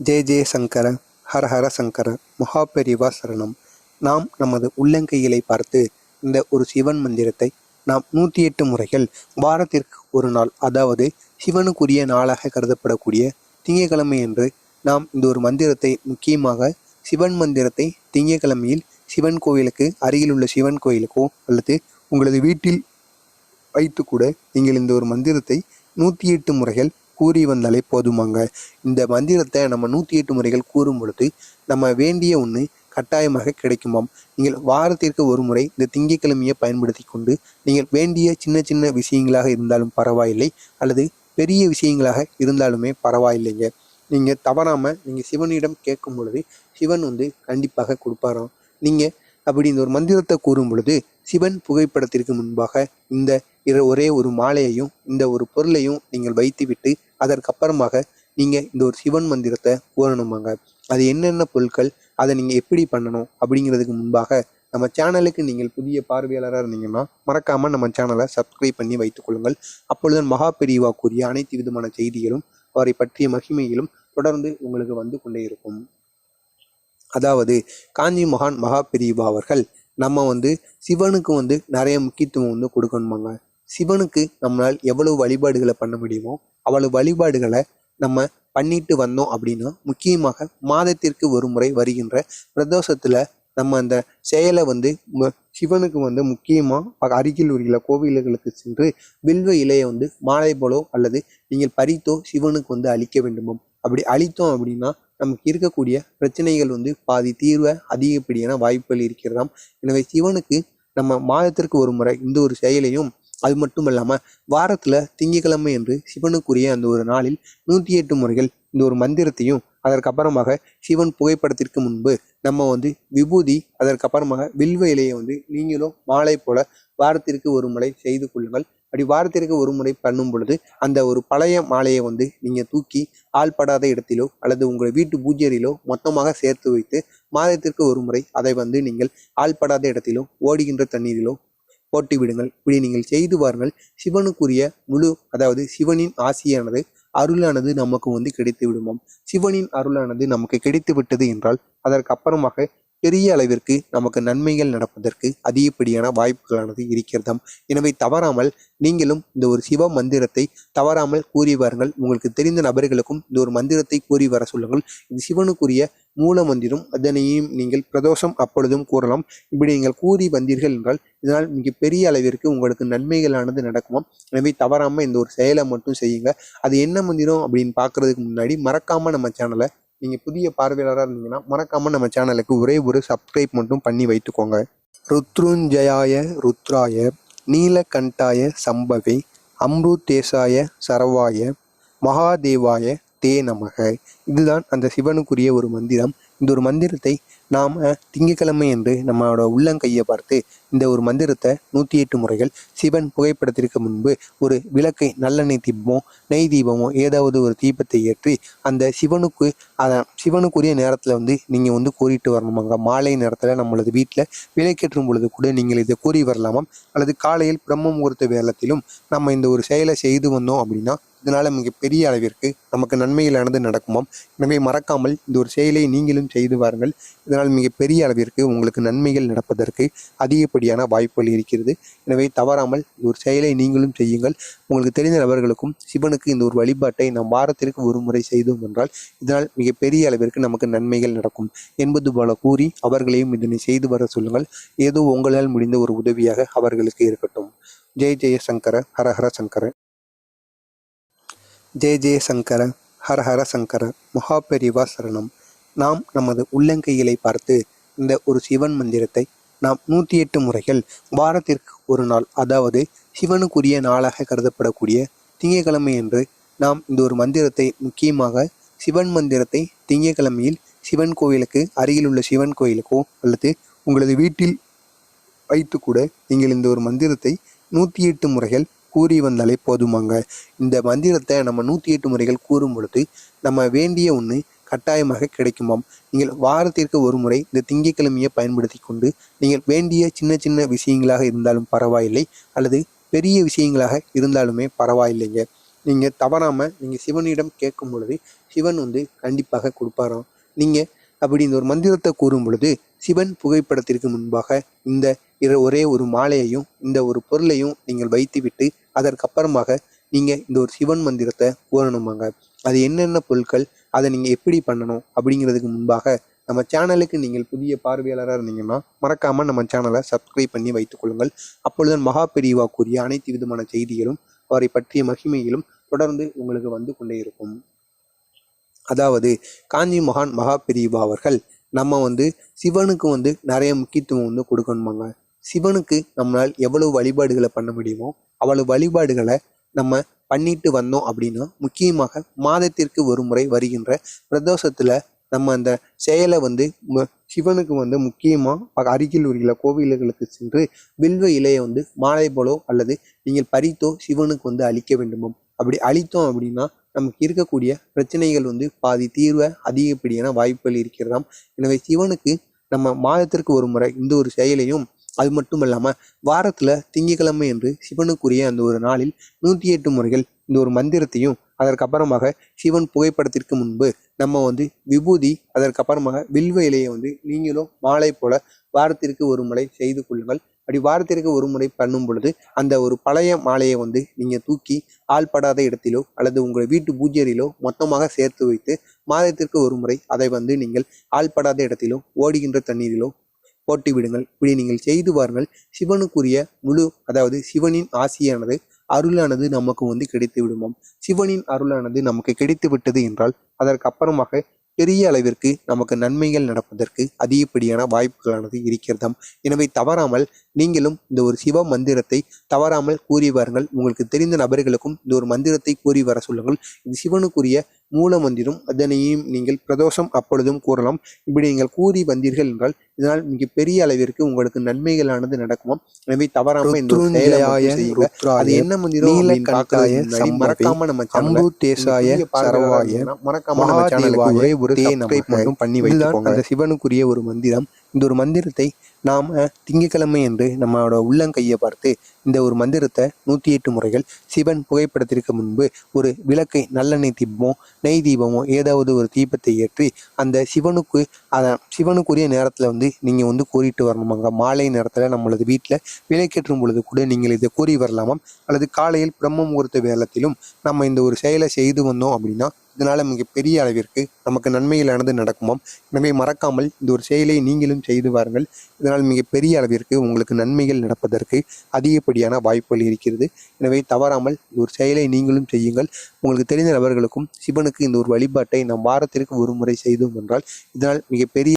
ஜெய ஜெய சங்கர ஹர ஹர சங்கர மகாபெரிவா சரணம். நாம் நமது உள்ளங்கையிலை பார்த்து இந்த ஒரு சிவன் மந்திரத்தை நாம் நூற்றி எட்டு முறைகள் வாரத்திற்கு ஒரு நாள் அதாவது சிவனுக்குரிய நாளாக கருதப்படக்கூடிய திங்கக்கிழமை என்று நாம் இந்த ஒரு மந்திரத்தை முக்கியமாக சிவன் மந்திரத்தை திங்கட்கிழமையில் சிவன் கோவிலுக்கு அருகிலுள்ள சிவன் கோயிலுக்கோ அல்லது உங்களது வீட்டில் வைத்து கூட நீங்கள் இந்த ஒரு மந்திரத்தை நூற்றி எட்டு முறைகள் கூறி வந்தாலே போதுமாங்க. இந்த மந்திரத்தை நம்ம நூற்றி எட்டு முறைகள் கூறும் பொழுது நம்ம வேண்டிய ஒன்று கட்டாயமாக கிடைக்குமாம். நீங்கள் வாரத்திற்கு ஒரு முறை இந்த திங்கட்கிழமையை பயன்படுத்தி கொண்டு நீங்கள் வேண்டிய சின்ன சின்ன விஷயங்களாக இருந்தாலும் பரவாயில்லை அல்லது பெரிய விஷயங்களாக இருந்தாலுமே பரவாயில்லைங்க. நீங்கள் தவறாமல் நீங்கள் சிவனிடம் கேட்கும் பொழுது சிவன் வந்து கண்டிப்பாக கொடுப்பாராம். நீங்கள் அப்படி இந்த ஒரு மந்திரத்தை கூறும் பொழுது சிவன் புகைப்படத்திற்கு முன்பாக இந்த இது ஒரே ஒரு மாலையையும் இந்த ஒரு பொருளையும் நீங்கள் வைத்துவிட்டு அதற்கப்புறமாக நீங்கள் இந்த ஒரு சிவன் மந்திரத்தை கூறணுமாங்க அது என்னென்ன பொருட்கள் அதை நீங்கள் எப்படி பண்ணணும் அப்படிங்கிறதுக்கு முன்பாக நம்ம சேனலுக்கு நீங்கள் புதிய பார்வையாளராக இருந்தீங்கன்னா மறக்காமல் நம்ம சேனலை சப்ஸ்கிரைப் பண்ணி வைத்துக்கொள்ளுங்கள் கொள்ளுங்கள். மகா பெரியவா கூறிய அனைத்து விதமான செய்திகளும் அவரை பற்றிய மகிமையிலும் தொடர்ந்து உங்களுக்கு வந்து கொண்டே இருக்கும். அதாவது காஞ்சி மகான் மகா பெரியவா அவர்கள் நம்ம வந்து சிவனுக்கு வந்து நிறைய முக்கியத்துவம் வந்து கொடுக்கணுமாங்க. சிவனுக்கு நம்மளால் எவ்வளவு வழிபாடுகளை பண்ண முடியுமோ அவ்வளவு வழிபாடுகளை நம்ம பண்ணிட்டு வந்தோம் அப்படின்னா முக்கியமாக மாதத்திற்கு ஒரு முறை வருகின்ற பிரதோஷத்தில் நம்ம அந்த செயலை வந்து சிவனுக்கு வந்து முக்கியமாக அருகில் உள்ள கோவில்களுக்கு சென்று வில்வ இலையை வந்து மாலை போலோ அல்லது நீங்கள் பறித்தோ சிவனுக்கு வந்து அளிக்க வேண்டுமாம் அப்படி அளித்தோம் அப்படின்னா நமக்கு இருக்கக்கூடிய பிரச்சனைகள் வந்து பாதி தீர்வை அதிகப்படியான வாய்ப்புகள் இருக்கிறதாம். எனவே சிவனுக்கு நம்ம மாதத்திற்கு ஒரு முறை இந்த ஒரு செயலையும் அது மட்டும் இல்லாமல் வாரத்தில் திங்கட்கிழமை என்று சிவனுக்குரிய அந்த ஒரு நாளில் நூற்றி எட்டு முறைகள் இந்த ஒரு மந்திரத்தையும் அதற்கப்புறமாக சிவன் புகைப்படத்திற்கு முன்பு நம்ம வந்து விபூதி அதற்கப்புறமாக வில்வ இலையை வந்து நீங்களும் மாலை போல வாரத்திற்கு ஒரு முறை செய்து கொள்ளுங்கள். அப்படி வாரத்திற்கு ஒரு முறை பண்ணும் பொழுது அந்த ஒரு பழைய மாலையை வந்து நீங்கள் தூக்கி ஆள்படாத இடத்திலோ அல்லது உங்கள் வீட்டு பூஜையிலோ மொத்தமாக சேர்த்து வைத்து மாதத்திற்கு ஒரு முறை அதை வந்து நீங்கள் ஆள்படாத இடத்திலோ ஓடுகின்ற தண்ணீரிலோ போட்டு விடுங்கள். இப்படி நீங்கள் செய்து வாருங்கள் சிவனுக்குரிய முழு அதாவது சிவனின் ஆசியானது அருளானது நமக்கு வந்து கிடைத்து விடுமாம். சிவனின் அருளானது நமக்கு கிடைத்து விட்டது என்றால் அதற்கு அப்புறமாக பெரிய அளவிற்கு நமக்கு நன்மைகள் நடப்பதற்கு அதிகப்படியான வாய்ப்புகளானது இருக்கிறதாம். எனவே தவறாமல் நீங்களும் இந்த ஒரு சிவ மந்திரத்தை தவறாமல் கூறி வாருங்கள். உங்களுக்கு தெரிந்த நபர்களுக்கும் இந்த ஒரு மந்திரத்தை கூறி வர சொல்லுங்கள். இது சிவனுக்குரிய மூல மந்திரம் அதனையும் நீங்கள் பிரதோஷம் அப்பொழுதும் கூறலாம். இப்படி நீங்கள் கூறி வந்தீர்கள் என்றால் இதனால் மிக பெரிய அளவிற்கு உங்களுக்கு நன்மைகளானது நடக்குமாம். எனவே தவறாமல் இந்த ஒரு செயலை மட்டும் செய்யுங்க. அது என்ன மந்திரம் அப்படின்னு பார்க்கறதுக்கு முன்னாடி மறக்காமல் நம்ம சேனலை நீங்கள் புதிய பார்வையாளராக இருந்தீங்கன்னா மறக்காமல் நம்ம சேனலுக்கு ஒரே ஒரு சப்ஸ்கிரைப் மட்டும் பண்ணி வைத்துக்கோங்க. ருத்ருஞ்சயாய ருத்ராய நீலகண்டாய சம்பவே அம்ருதேசாய சரவாய மகாதேவாய தே நமக. இதுதான் அந்த சிவனுக்குரிய ஒரு மந்திரம். இந்த ஒரு மந்திரத்தை நாம் திங்கட்கிழமை என்று நம்மளோட உள்ளங்கையை பார்த்து இந்த ஒரு மந்திரத்தை நூற்றி எட்டு முறைகள் சிவன் புகைப்படத்திற்கு முன்பு ஒரு விளக்கை நல்லெண்ணெய் தீபமோ நெய் தீபமோ ஏதாவது ஒரு தீபத்தை ஏற்றி அந்த சிவனுக்கு அதை சிவனுக்குரிய நேரத்தில் வந்து நீங்கள் வந்து கூறிட்டு வரணுமாங்க மாலை நேரத்தில் நம்மளது வீட்டில் விளக்கேற்றும் பொழுது கூட நீங்கள் இதை கூறி வரலாமாம் அல்லது காலையில் பிரம்ம முகூர்த்த வேலத்திலும் நம்ம இந்த ஒரு செயலை செய்து வந்தோம் அப்படின்னா இதனால் மிகப்பெரிய அளவிற்கு நமக்கு நன்மைகளானது நடக்குமாம். எனவே மறக்காமல் இந்த ஒரு செயலை நீங்களும் செய்து வாருங்கள். இதனால் மிகப்பெரிய அளவிற்கு உங்களுக்கு நன்மைகள் நடப்பதற்கு அதிகப்படியான வாய்ப்புகள் இருக்கிறது. எனவே தவறாமல் இந்த ஒரு செயலை நீங்களும் செய்யுங்கள். உங்களுக்கு தெரிந்த நபர்களுக்கும் சிவனுக்கு இந்த ஒரு வழிபாட்டை நாம் வாரத்திற்கு ஒரு முறை செய்தோம் என்றால் இதனால் மிகப்பெரிய அளவிற்கு நமக்கு நன்மைகள் நடக்கும் என்பது போல கூறி அவர்களையும் இதனை செய்து வர சொல்லுங்கள். ஏதோ உங்களால் முடிந்த ஒரு உதவியாக அவர்களுக்கு இருக்கட்டும். ஜெய் ஜெய சங்கர ஹர ஹர சங்கர. ஜெய ஜெய சங்கர ஹர ஹர சங்கர மகாபெரிவா சரணம். நாம் நமது உள்ளங்கையிலை பார்த்து இந்த ஒரு சிவன் மந்திரத்தை நாம் நூற்றி எட்டு முறைகள் வாரத்திற்கு ஒரு நாள் அதாவது சிவனுக்குரிய நாளாக கருதப்படக்கூடிய திங்கட்கிழமை என்று நாம் இந்த ஒரு மந்திரத்தை முக்கியமாக சிவன் மந்திரத்தை திங்கட்கிழமையில் சிவன் கோயிலுக்கு அருகில் உள்ள சிவன் கோயிலுக்கோ அல்லது உங்களது வீட்டில் வைத்து கூட நீங்கள் இந்த ஒரு மந்திரத்தை நூற்றி எட்டு முறைகள் கூறி வந்தாலே போதுமாங்க. இந்த மந்திரத்தை நம்ம நூற்றி எட்டு முறைகள் கூறும் பொழுது நம்ம வேண்டிய ஒன்று கட்டாயமாக கிடைக்குமாம். நீங்கள் வாரத்திற்கு ஒரு முறை இந்த திங்கட்கிழமையை பயன்படுத்தி கொண்டு நீங்கள் வேண்டிய சின்ன சின்ன விஷயங்களாக இருந்தாலும் பரவாயில்லை அல்லது பெரிய விஷயங்களாக இருந்தாலுமே பரவாயில்லைங்க. நீங்கள் தவறாமல் நீங்கள் சிவனிடம் கேட்கும் பொழுது சிவன் வந்து கண்டிப்பாக கொடுப்பாராம். நீங்கள் அப்படி இந்த ஒரு மந்திரத்தை கூறும் பொழுது சிவன் புகைப்படத்திற்கு முன்பாக இந்த ஒரே ஒரு மாலையையும் இந்த ஒரு பொருளையும் நீங்கள் வைத்துவிட்டு அதற்கப்புறமாக நீங்கள் இந்த ஒரு சிவன் மந்திரத்தை கூறணுமாங்க அது என்னென்ன பொருட்கள் அதை நீங்கள் எப்படி பண்ணணும் அப்படிங்கிறதுக்கு முன்பாக நம்ம சேனலுக்கு நீங்கள் புதிய பார்வையாளராக இருந்தீங்கன்னா மறக்காமல் நம்ம சேனலை சப்ஸ்கிரைப் பண்ணி வைத்துக்கொள்ளுங்கள் அப்பொழுது மகா பெரியவா கூறிய அனைத்து விதமான செய்திகளும் அவரை பற்றிய மகிமையிலும் தொடர்ந்து உங்களுக்கு வந்து கொண்டே இருக்கும். அதாவது காஞ்சி மகான் மகா பெரியவா அவர்கள் நம்ம வந்து சிவனுக்கு வந்து நிறைய முக்கியத்துவம் வந்து கொடுக்கணுமாங்க. சிவனுக்கு நம்மளால் எவ்வளவு வழிபாடுகளை பண்ண முடியுமோ அவ்வளவு வழிபாடுகளை நம்ம பண்ணிட்டு வந்தோம் அப்படின்னா முக்கியமாக மாதத்திற்கு ஒரு முறை வருகின்ற பிரதோஷத்துல நம்ம அந்த செயலை வந்து ம- சிவனுக்கு வந்து முக்கியமாக அருகில் உள்ள கோவில்களுக்கு சென்று வில்வ இலையை வந்து மாலை போலோ அல்லது நீங்கள் பறித்தோ சிவனுக்கு வந்து அழிக்க வேண்டுமாம் அப்படி அழித்தோம் அப்படின்னா நமக்கு இருக்கக்கூடிய பிரச்சனைகள் வந்து பாதி தீர்வை அதிகப்படியான வாய்ப்புகள் இருக்கிறதாம். எனவே சிவனுக்கு நம்ம மாதத்திற்கு ஒரு முறை இந்த ஒரு செயலையும் அது மட்டும் இல்லாமல் வாரத்தில் திங்கட்கிழமை என்று சிவனுக்குரிய அந்த ஒரு நாளில் நூற்றி எட்டு முறைகள் இந்த ஒரு மந்திரத்தையும் அதற்கப்புறமாக சிவன் புகைப்படத்திற்கு முன்பு நம்ம வந்து விபூதி அதற்கப்புறமாக வில்வ இலையை வந்து நீங்களும் மாலை போல வாரத்திற்கு ஒரு முறை செய்து கொள்ளுங்கள். அப்படி வாரத்திற்கு ஒரு முறை பண்ணும் பொழுது அந்த ஒரு பழைய மாலையை வந்து நீங்கள் தூக்கி ஆள்படாத இடத்திலோ அல்லது உங்கள் வீட்டு பூஜையிலோ மொத்தமாக சேர்த்து வைத்து மாதத்திற்கு ஒரு முறை அதை வந்து நீங்கள் ஆள்படாத இடத்திலோ ஓடுகின்ற தண்ணீரிலோ போட்டு விடுங்கள். இப்படி நீங்கள் செய்து வாருங்கள். சிவனுக்குரிய முழு அதாவது சிவனின் ஆசியானது அருளானது நமக்கு வந்து கிடைத்து விடுமாம். சிவனின் அருளானது நமக்கு கிடைத்து விட்டது என்றால் அதற்கு அப்புறமாக பெரிய அளவிற்கு நமக்கு நன்மைகள் நடப்பதற்கு அதிகப்படியான வாய்ப்புகளானது இருக்கிறதாம். எனவே தவறாமல் நீங்களும் இந்த ஒரு சிவ மந்திரத்தை தவறாமல் கூறி வாருங்கள். உங்களுக்கு தெரிந்த நபர்களுக்கும் இந்த ஒரு மந்திரத்தை கூறி வர சொல்லுங்கள். இது சிவனுக்குரிய மூல மந்திரம் அதனையும் நீங்கள் பிரதோஷம் அப்பொழுதும் கூறலாம் இப்படி நீங்கள் கூறி வந்தீர்கள் என்றால் இதனால் மிக பெரிய அளவிற்கு உங்களுக்கு நன்மைகளானது நடக்குமாம் எனவே தவறாம இந்த. அது என்ன மந்திரம் மறக்காம நம்ம சரவாய மறக்காம நம்ம சேனலுக்கு ஒரே ஒரு சப்ஸ்கிரைப். மட்டும் பண்ணி வைத்துக்கோங்க அந்த சிவனுக்குரிய ஒரு மந்திரம் இந்த ஒரு மந்திரத்தை நாம் திங்கட்கிழமை என்று நம்மளோட உள்ளங்கையை பார்த்து இந்த ஒரு மந்திரத்தை நூற்றி எட்டு முறைகள் சிவன் புகைப்படத்திற்கு முன்பு ஒரு விளக்கை நல்லெண்ணெய் தீபமோ நெய் தீபமோ ஏதாவது ஒரு தீபத்தை ஏற்றி அந்த சிவனுக்கு அதை சிவனுக்குரிய நேரத்தில் வந்து நீங்கள் வந்து கூறிட்டு வரணுமாங்க மாலை நேரத்தில் நம்மளது வீட்டில் விளக்கேற்றும் பொழுது கூட நீங்கள் இதை கூறி வரலாமாம் அல்லது காலையில் பிரம்ம முகூர்த்த வேலத்திலும் நம்ம இந்த ஒரு செயலை செய்து வந்தோம் அப்படின்னா இதனால் மிகப்பெரிய அளவிற்கு நமக்கு நன்மைகளானது நடக்குமாம். எனவே மறக்காமல் இந்த ஒரு செயலை நீங்களும் செய்து வாருங்கள். இதனால் மிகப்பெரிய அளவிற்கு உங்களுக்கு நன்மைகள் நடப்பதற்கு அதிகப்படியான வாய்ப்புகள் இருக்கிறது. எனவே தவறாமல் இந்த ஒரு செயலை நீங்களும் செய்யுங்கள். உங்களுக்கு தெரிந்த நபர்களுக்கும் சிவனுக்கு இந்த ஒரு வழிபாட்டை நாம் வாரத்திற்கு ஒரு முறை செய்தோம் என்றால் இதனால் மிகப்பெரிய